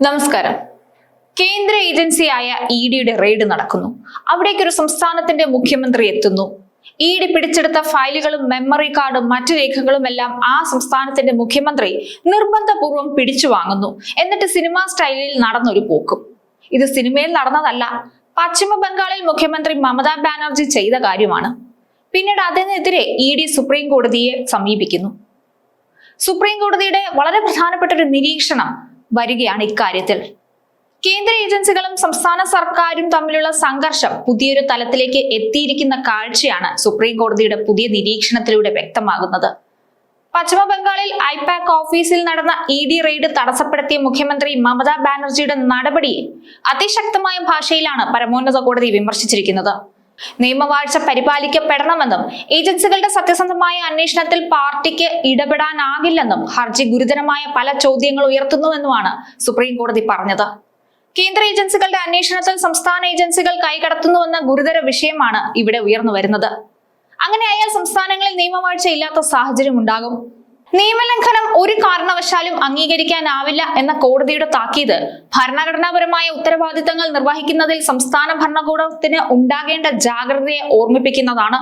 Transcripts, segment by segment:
നമസ്കാരം. കേന്ദ്ര ഏജൻസിയായ ഇ ഡിയുടെ റെയ്ഡ് നടക്കുന്നു. അവിടേക്ക് ഒരു സംസ്ഥാനത്തിന്റെ മുഖ്യമന്ത്രി എത്തുന്നു. ഇ ഡി പിടിച്ചെടുത്ത ഫയലുകളും മെമ്മറി കാർഡും മറ്റു രേഖകളും എല്ലാം ആ സംസ്ഥാനത്തിന്റെ മുഖ്യമന്ത്രി നിർബന്ധപൂർവം പിടിച്ചു വാങ്ങുന്നു. എന്നിട്ട് സിനിമാ സ്റ്റൈലിൽ നടന്നൊരു പോക്കും. ഇത് സിനിമയിൽ നടന്നതല്ല. പശ്ചിമ ബംഗാളിൽ മുഖ്യമന്ത്രി മമതാ ബാനർജി ചെയ്ത കാര്യമാണ്. പിന്നീട് അതിനെതിരെ ഇ ഡി സുപ്രീം കോടതിയെ സമീപിക്കുന്നു. സുപ്രീം കോടതിയുടെ വളരെ പ്രധാനപ്പെട്ട ഒരു നിരീക്ഷണം വരികയാണ് ഇക്കാര്യത്തിൽ. കേന്ദ്ര ഏജൻസികളും സംസ്ഥാന സർക്കാരും തമ്മിലുള്ള സംഘർഷം പുതിയൊരു തലത്തിലേക്ക് എത്തിയിരിക്കുന്ന കാഴ്ചയാണ് സുപ്രീം കോടതിയുടെ പുതിയ നിരീക്ഷണത്തിലൂടെ വ്യക്തമാകുന്നത്. പശ്ചിമ ബംഗാളിൽ ഐപാക് ഓഫീസിൽ നടന്ന ഇ ഡി റെയ്ഡ് തടസ്സപ്പെടുത്തിയ മുഖ്യമന്ത്രി മമതാ ബാനർജിയുടെ നടപടിയെ അതിശക്തമായ ഭാഷയിലാണ് പരമോന്നത കോടതി വിമർശിച്ചിരിക്കുന്നത്. നിയമവാഴ്ച പരിപാലിക്കപ്പെടണമെന്നും ഏജൻസികളുടെ സത്യസന്ധമായ അന്വേഷണത്തിൽ പാർട്ടിക്ക് ഇടപെടാനാകില്ലെന്നും ഹർജി ഗുരുതരമായ പല ചോദ്യങ്ങൾ ഉയർത്തുന്നുവെന്നുമാണ് സുപ്രീം കോടതി പറഞ്ഞത്. കേന്ദ്ര ഏജൻസികളുടെ അന്വേഷണത്തിൽ സംസ്ഥാന ഏജൻസികൾ കൈകടത്തുന്നുവെന്ന ഗുരുതര വിഷയമാണ് ഇവിടെ ഉയർന്നു വരുന്നത് അങ്ങനെയായാൽ സംസ്ഥാനങ്ങളിൽ നിയമവാഴ്ച ഇല്ലാത്ത സാഹചര്യം ഉണ്ടാകും. നിയമലംഘനം ഒരു കാരണവശാലും അംഗീകരിക്കാനാവില്ല എന്ന കോടതിയുടെ താക്കീത് ഭരണഘടനാപരമായ ഉത്തരവാദിത്തങ്ങൾ നിർവഹിക്കുന്നതിൽ സംസ്ഥാന ഭരണകൂടത്തിന് ഉണ്ടാകേണ്ട ജാഗ്രതയെ ഓർമ്മിപ്പിക്കുന്നതാണ്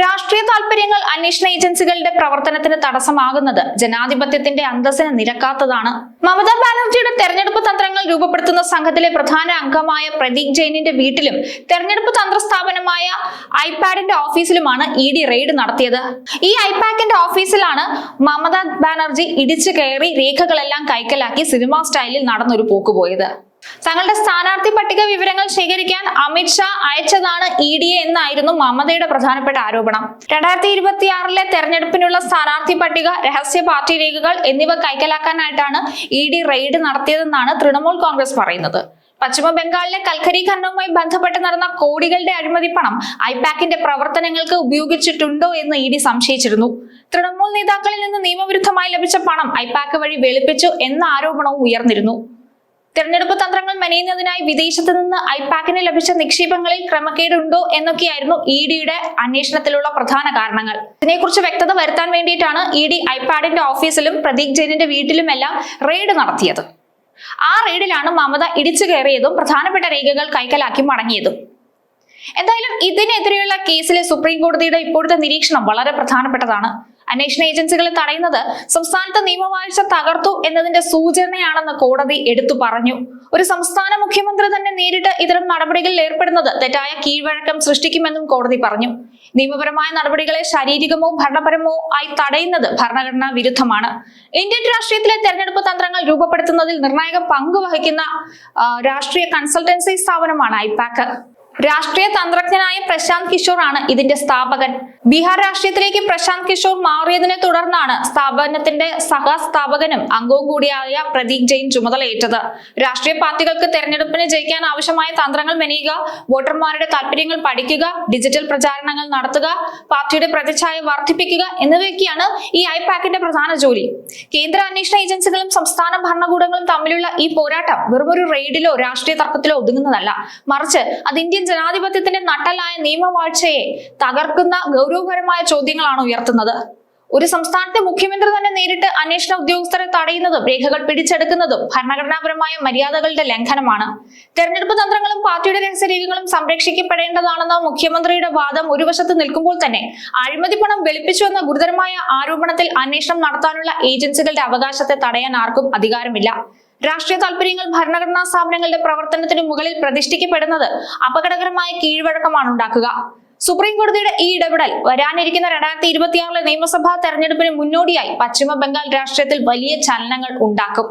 രാഷ്ട്രീയ താല്പര്യങ്ങൾ അന്വേഷണ ഏജൻസികളുടെ പ്രവർത്തനത്തിന് തടസ്സമാകുന്നത് ജനാധിപത്യത്തിന്റെ അന്തസ്സിന് നിരക്കാത്തതാണ്. മമതാ ബാനർജിയുടെ തെരഞ്ഞെടുപ്പ് തന്ത്രങ്ങൾ രൂപപ്പെടുത്തുന്ന സംഘത്തിലെ പ്രധാന അംഗമായ പ്രദീപ് ജെയിനിന്റെ വീട്ടിലും തെരഞ്ഞെടുപ്പ് തന്ത്ര സ്ഥാപനമായ ഐപാഡിന്റെ ഓഫീസിലുമാണ് ഇ ഡി റെയ്ഡ് നടത്തിയത്. ഈ ഐപാക്കിന്റെ ഓഫീസിലാണ് മമതാ ബാനർജി ഇടിച്ചു കയറി രേഖകളെല്ലാം കൈക്കലാക്കി സിനിമാ സ്റ്റൈലിൽ നടന്നൊരു പോക്കുപോയത് തങ്ങളുടെ സ്ഥാനാർത്ഥി പട്ടിക വിവരങ്ങൾ ശേഖരിക്കാൻ അമിത്ഷാ അയച്ചതാണ് ഇ ഡി എ എന്നായിരുന്നു മമതയുടെ പ്രധാനപ്പെട്ട ആരോപണം. രണ്ടായിരത്തി ഇരുപത്തിയാറിലെ തെരഞ്ഞെടുപ്പിനുള്ള സ്ഥാനാർത്ഥി പട്ടിക രഹസ്യ പാർട്ടി രേഖകൾ എന്നിവ കൈക്കലാക്കാനായിട്ടാണ് ഇ ഡി റെയ്ഡ് നടത്തിയതെന്നാണ് തൃണമൂൽ കോൺഗ്രസ് പറയുന്നത്. പശ്ചിമ ബംഗാളിലെ കൽക്കരി ഖനനവുമായി ബന്ധപ്പെട്ട് നടന്ന കോടികളുടെ അഴിമതി പണം ഐപാക്കിന്റെ പ്രവർത്തനങ്ങൾക്ക് ഉപയോഗിച്ചിട്ടുണ്ടോ എന്ന് ഇ ഡി സംശയിച്ചിരുന്നു. തൃണമൂൽ നേതാക്കളിൽ നിന്ന് നിയമവിരുദ്ധമായി ലഭിച്ച പണം ഐപാക്ക് വഴി വെളുപ്പിച്ചു എന്ന ആരോപണവും ഉയർന്നിരുന്നു. തെരഞ്ഞെടുപ്പ് തന്ത്രങ്ങൾ മെനയുന്നതിനായി വിദേശത്ത് നിന്ന് ഐപാക്കിന് ലഭിച്ച നിക്ഷേപങ്ങളിൽ ക്രമക്കേടുണ്ടോ എന്നൊക്കെയായിരുന്നു ഇ ഡിയുടെ അന്വേഷണത്തിലുള്ള പ്രധാന കാരണങ്ങൾ. ഇതിനെക്കുറിച്ച് വ്യക്തത വരുത്താൻ വേണ്ടിയിട്ടാണ് ഇ ഡി ഐപാഡിന്റെ ഓഫീസിലും പ്രദീപ് ജെയിനിന്റെ വീട്ടിലുമെല്ലാം റെയ്ഡ് നടത്തിയത്. ആ റെയ്ഡിലാണ് മമത ഇടിച്ചു കയറിയതും പ്രധാനപ്പെട്ട രേഖകൾ കൈക്കലാക്കി മടങ്ങിയതും. എന്തായാലും ഇതിനെതിരെയുള്ള കേസിലെ സുപ്രീം കോടതിയുടെ ഇപ്പോഴത്തെ നിരീക്ഷണം വളരെ പ്രധാനപ്പെട്ടതാണ്. അന്വേഷണ ഏജൻസികളെ തടയുന്നത് സംസ്ഥാനത്ത് നിയമവാഴ്ച തകർത്തു എന്നതിന്റെ സൂചനയാണെന്ന് കോടതി എടുത്തു പറഞ്ഞു. ഒരു സംസ്ഥാന മുഖ്യമന്ത്രി തന്നെ നേരിട്ട് ഇത്തരം നടപടികളിൽ ഏർപ്പെടുന്നത് തെറ്റായ കീഴ്വഴക്കം സൃഷ്ടിക്കുമെന്നും കോടതി പറഞ്ഞു. നിയമപരമായ നടപടികളെ ശാരീരികമോ ഭരണപരമോ ആയി തടയുന്നത് ഭരണഘടനാ വിരുദ്ധമാണ്. ഇന്ത്യൻ രാഷ്ട്രീയത്തിലെ തെരഞ്ഞെടുപ്പ് തന്ത്രങ്ങൾ രൂപപ്പെടുത്തുന്നതിൽ നിർണായക പങ്ക് വഹിക്കുന്ന രാഷ്ട്രീയ കൺസൾട്ടൻസി സ്ഥാപനമാണ് ഐപാക്ക് രാഷ്ട്രീയ തന്ത്രജ്ഞനായ പ്രശാന്ത് കിഷോർ ആണ് ഇതിന്റെ സ്ഥാപകൻ. ബീഹാർ രാഷ്ട്രീയത്തിലേക്ക് പ്രശാന്ത് കിഷോർ മാറിയതിനെ തുടർന്നാണ് സ്ഥാപനത്തിന്റെ സഹസ്ഥാപകനും അംഗവും കൂടിയായ പ്രദീപ് ജെയിൻ ചുമതലയേറ്റത്. രാഷ്ട്രീയ പാർട്ടികൾക്ക് തെരഞ്ഞെടുപ്പിന് ജയിക്കാൻ ആവശ്യമായ തന്ത്രങ്ങൾ മെനയുക വോട്ടർമാരുടെ താല്പര്യങ്ങൾ പഠിക്കുക ഡിജിറ്റൽ പ്രചാരണങ്ങൾ നടത്തുക പാർട്ടിയുടെ പ്രതിച്ഛായ വർദ്ധിപ്പിക്കുക എന്നിവയൊക്കെയാണ് ഈ ഐപാക്കിന്റെ പ്രധാന ജോലി. കേന്ദ്ര അന്വേഷണ ഏജൻസികളും സംസ്ഥാന ഭരണകൂടങ്ങളും തമ്മിലുള്ള ഈ പോരാട്ടം വെറുമൊരു റെയ്ഡിലോ രാഷ്ട്രീയ തർക്കത്തിലോ ഒതുങ്ങുന്നതല്ല. മറിച്ച് അത് ജനാധിപത്യത്തിന്റെ നട്ടലായ നിയമവാഴ്ചയെ തകർക്കുന്ന ഗൗരവപരമായ ചോദ്യങ്ങളാണ് ഉയർത്തുന്നത്. ഒരു സംസ്ഥാനത്തെ മുഖ്യമന്ത്രി തന്നെ നേരിട്ട് അന്വേഷണ ഉദ്യോഗസ്ഥരെ തടയുന്നതും രേഖകൾ പിടിച്ചെടുക്കുന്നതും ഭരണഘടനാപരമായ മര്യാദകളുടെ ലംഘനമാണ്. തെരഞ്ഞെടുപ്പ് തന്ത്രങ്ങളും പാർട്ടിയുടെ രഹസ്യരേഖകളും സംരക്ഷിക്കപ്പെടേണ്ടതാണെന്ന മുഖ്യമന്ത്രിയുടെ വാദം ഒരു വശത്ത് നിൽക്കുമ്പോൾ തന്നെ അഴിമതി പണം വെളുപ്പിച്ചു ഗുരുതരമായ ആരോപണത്തിൽ അന്വേഷണം നടത്താനുള്ള ഏജൻസികളുടെ അവകാശത്തെ തടയാൻ ആർക്കും അധികാരമില്ല. രാഷ്ട്രീയ താല്പര്യങ്ങൾ ഭരണഘടനാ സ്ഥാപനങ്ങളുടെ പ്രവർത്തനത്തിന് മുകളിൽ പ്രതിഷ്ഠിക്കപ്പെടുന്നത് അപകടകരമായ കീഴ്വഴക്കമാണ് ഉണ്ടാക്കുക. സുപ്രീം കോടതിയുടെ ഈ ഇടപെടൽ വരാനിരിക്കുന്ന രണ്ടായിരത്തി ഇരുപത്തിയാറിലെ നിയമസഭാ തെരഞ്ഞെടുപ്പിന് മുന്നോടിയായി പശ്ചിമ ബംഗാൾ രാഷ്ട്രീയത്തിൽ വലിയ ചലനങ്ങൾ ഉണ്ടാക്കും.